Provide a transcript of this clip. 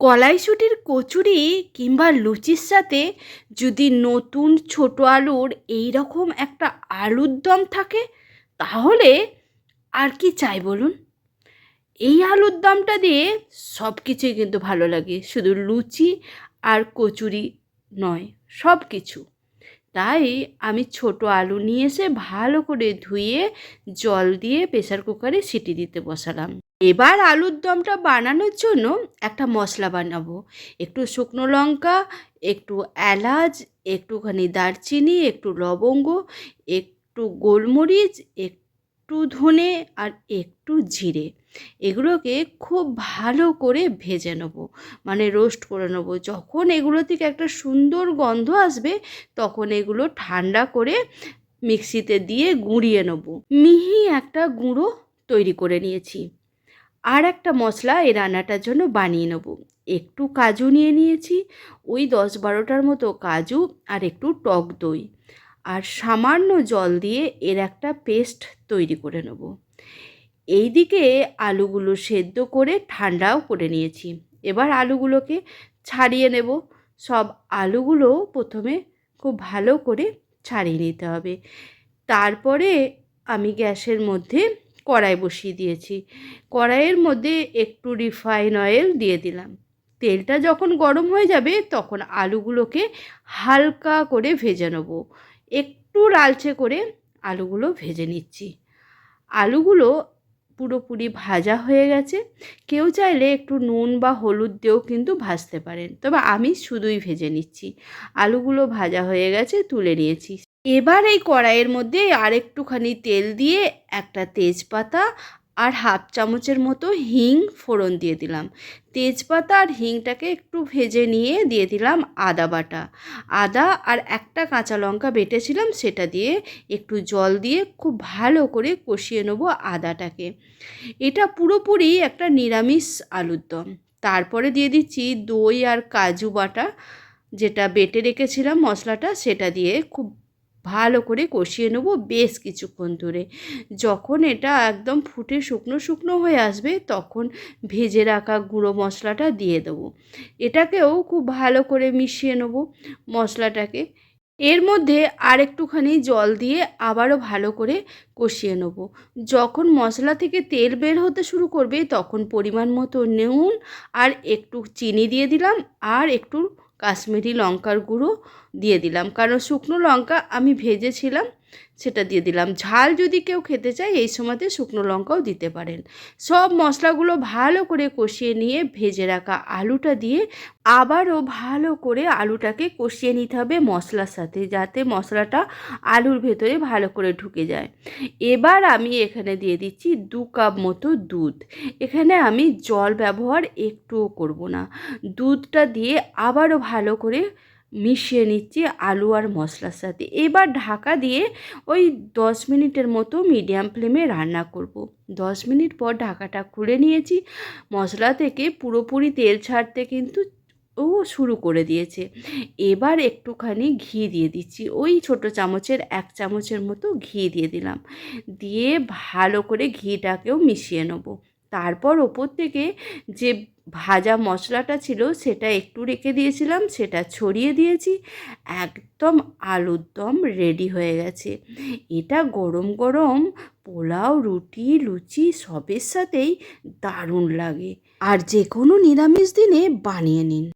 কলাইশুটির কচুরি কিংবা লুচির সাথে যদি নতুন ছোট আলুর এই রকম একটা আলুর দম থাকে, তাহলে আর কি চাই বলুন? এই আলুর দমটা দিয়ে সব কিছুই কিন্তু ভালো লাগে, শুধু লুচি আর কচুরি নয় সব কিছু তাই আমি ছোট আলু নিয়ে এসে ভালো করে ধুয়ে জল দিয়ে প্রেসার কুকারে সিটি দিতে বসালাম। এবার আলুর দমটা বানানোর জন্য একটা মশলা বানাবো। একটু শুকনো লঙ্কা, একটু এলাচ, একটুখানি দারচিনি, একটু লবঙ্গ, একটু গোলমরিচ, একটু ধনে আর একটু জিরে। এগুলোকে খুব ভালো করে ভেজে নেব। মানে রোস্ট করে নেব। যখন এগুলো থেকে একটা সুন্দর গন্ধ আসবে, তখন এগুলো ঠান্ডা করে মিক্সিতে দিয়ে গুঁড়িয়ে নেব। মিহি একটা গুঁড়ো তৈরি করে নিয়েছি। আর একটা মশলা এই রান্নাটার জন্য বানিয়ে নেব। একটু কাজু নিয়ে নিয়েছি, ওই দশ বারোটার মতো কাজু আর একটু টক দই। আর সামান্য জল দিয়ে এর একটা পেস্ট তৈরি করে নেব। এই দিকে আলুগুলো সেদ্ধ করে ঠান্ডাও করে নিয়েছি। এবার আলুগুলোকে ছাড়িয়ে নেব। সব আলুগুলো প্রথমে খুব ভালো করে ছাড়িয়ে নিতে হবে। তারপরে আমি গ্যাসের মধ্যে কড়াই বসিয়ে দিয়েছি। কড়াইয়ের মধ্যে একটু রিফাইন অয়েল দিয়ে দিলাম। তেলটা যখন গরম হয়ে যাবে তখন আলুগুলোকে হালকা করে ভেজে নেব। একটু লালচে করে আলুগুলো ভেজে নিচ্ছি। আলুগুলো পুরোপুরি ভাজা হয়ে গেছে। কেউ চাইলে একটু নুন বা হলুদ দিয়েও কিন্তু ভাজতে পারেন। তবে আমি শুধুই ভেজে নিচ্ছি। আলুগুলো ভাজা হয়ে গেছে তুলে নিয়েছি। এবার এই কড়াইয়ের মধ্যে আর একটুখানি তেল দিয়ে একটা তেজপাতা আর হাফ চামচের মতো হিং ফোড়ন দিয়ে দিলাম। তেজপাতা আর হিংটাকে একটু ভেজে নিয়ে দিয়ে দিলাম আদা বাটা। আদা আর একটা কাঁচা লঙ্কা বেটেছিলাম সেটা দিয়ে একটু জল দিয়ে খুব ভালো করে কষিয়ে নেব আদাটাকে। এটা পুরোপুরি একটা নিরামিষ আলুর দম। তারপরে দিয়ে দিচ্ছি দই আর কাজু বাটা, যেটা বেটে রেখেছিলাম মশলাটা, সেটা দিয়ে খুব ভালো করে কষিয়ে নেব বেশ কিছুক্ষণ ধরে। যখন এটা একদম ফুটে শুকনো শুকনো হয়ে আসবে, তখন ভেজে রাখা গুঁড়ো মশলাটা দিয়ে দেবো। এটাকেও খুব ভালো করে মিশিয়ে নেব মশলাটাকে। এর মধ্যে আর একটুখানি জল দিয়ে আবারও ভালো করে কষিয়ে নেব। যখন মশলা থেকে তেল বের হতে শুরু করবে, তখন পরিমাণ মতো নুন আর একটু চিনি দিয়ে দিলাম আর একটু কাশ্মীরি লঙ্কার গুঁড়ো দিয়ে দিলাম। কারণ শুকনো লঙ্কা আমি ভেজেছিলাম সেটা দিয়ে দিলাম। ঝাল যদি কেউ খেতে চায়, এই সময়তে শুকনো লঙ্কাও দিতে পারেন। সব মশলাগুলো ভালো করে কষিয়ে নিয়ে ভেজে রাখা আলুটা দিয়ে আবারও ভালো করে আলুটাকে কষিয়ে নিতে হবে মশলার সাথে, যাতে মশলাটা আলুর ভেতরে ভালো করে ঢুকে যায়। এবার আমি এখানে দিয়ে দিচ্ছি দু কাপ মতো দুধ। এখানে আমি জল ব্যবহার একটুও করব না। দুধটা দিয়ে আবারও ভালো করে মিশিয়ে নিচ্ছি আলু আর মশলার সাথে। এবার ঢাকা দিয়ে ওই দশ মিনিটের মতো মিডিয়াম ফ্লেমে রান্না করব। দশ মিনিট পর ঢাকাটা খুলে নিয়েছি। মশলা থেকে পুরোপুরি তেল ছাড়তে কিন্তু ও শুরু করে দিয়েছে। এবার একটুখানি ঘি দিয়ে দিচ্ছি। ওই ছোট চামচের এক চামচের মতো ঘি দিয়ে দিলাম। দিয়ে ভালো করে ঘিটাকেও মিশিয়ে নেব। তারপর ওপর থেকে যে ভাজা মশলাটা ছিল সেটা একটু রেখে দিয়েছিলাম, সেটা ছড়িয়ে দিয়েছি, একদম আলুর দম রেডি হয়ে গেছে। এটা গরম গরম পোলাও, রুটি, লুচি সবের সাথেই দারুণ লাগে। আর যে কোনো নিরামিষ দিনে বানিয়ে নিন।